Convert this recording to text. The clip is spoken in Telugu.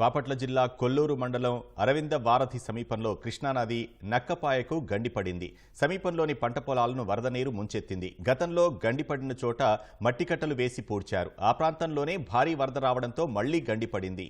బాపట్ల జిల్లా కొల్లూరు మండలం అరవింద వారధి సమీపంలో కృష్ణానది నక్కపాయకు గండిపడింది సమీపంలోని పంట పొలాలను వరద నీరు ముంచెత్తింది. గతంలో గండిపడిన చోట మట్టికట్టలు వేసి పూడ్చారు. ఆ ప్రాంతంలోనే భారీ వరద రావడంతో మళ్ళీ గండిపడింది